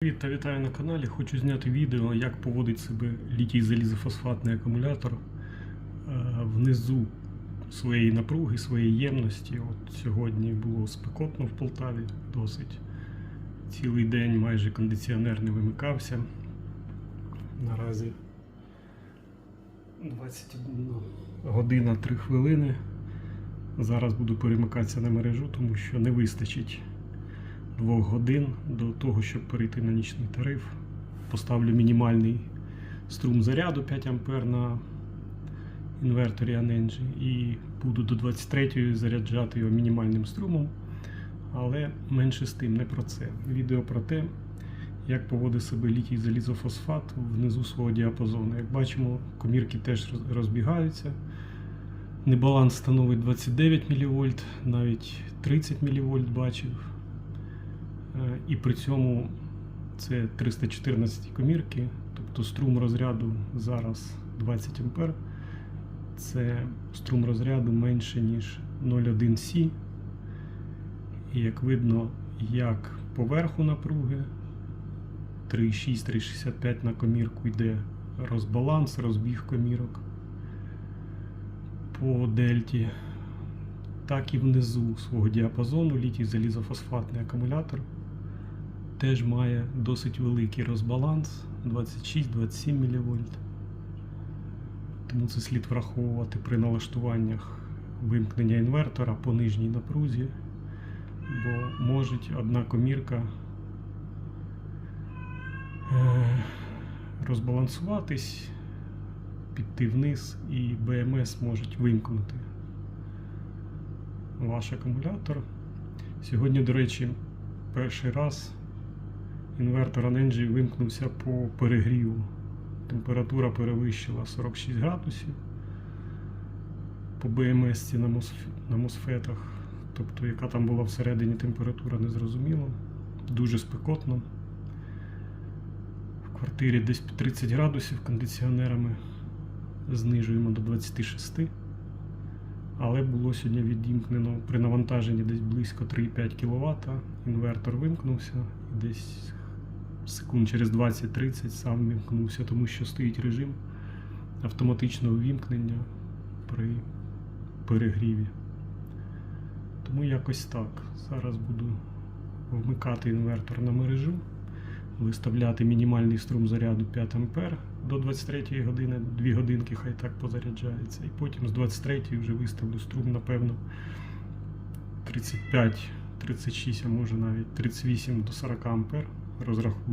Привіт та вітаю на каналі. Хочу зняти відео, як поводить себе літій залізофосфатний акумулятор е, внизу своєї напруги, своєї ємності. От сьогодні було спекотно в Полтаві досить. Цілий день майже кондиціонер не вимикався. Наразі 21 година 3 хвилини. Зараз буду перемикатися на мережу, тому що не вистачить двох годин до того, щоб перейти на нічний тариф. Поставлю мінімальний струм заряду 5 А на інверторі Anenji і буду до 23-ї заряджати його мінімальним струмом. Але менше з тим, не про це. Відео про те, як поводить себе літій залізофосфат внизу свого діапазону. Як бачимо, комірки теж розбігаються. Небаланс становить 29 мВ, навіть 30 мВ бачив. Е, І при цьому це 314 комірки, тобто струм розряду зараз 20 А. Це струм розряду менше, ніж 0,1 С. І як видно, як поверху напруги 3,6-3,65 на комірку йде розбаланс, розбіг комірок по дельті, так і внизу свого діапазону літій залізофосфатний акумулятор теж має досить великий розбаланс 26-27 мВ. Тому це слід враховувати при налаштуваннях вимкнення інвертора по нижній напрузі, бо може одна комірка е, розбалансуватись, піти вниз, і БМС можуть вимкнути ваш акумулятор. Сьогодні, до речі, перший раз інвертор Anenji вимкнувся по перегріву. Температура перевищила 46 градусів по БМС на, мосф... на мосфетах. Тобто, яка там була всередині температура, не зрозуміло. Дуже спекотно. В квартирі десь 30 градусів кондиціонерами знижуємо до 26. Але було сьогодні відімкнено при навантаженні десь близько 3,5 кВт. Інвертор вимкнувся десь секунд через 20-30 сам вимкнувся, тому що стоїть режим автоматичного вімкнення при перегріві. Тому якось так. Зараз буду вмикати інвертор на мережу, виставляти мінімальний струм заряду 5 А до 23 години, 2 годинки хай так позаряджається. І потім з 23 вже виставлю струм, напевно, 35, 36, а може навіть 38 до 40 А розрахую.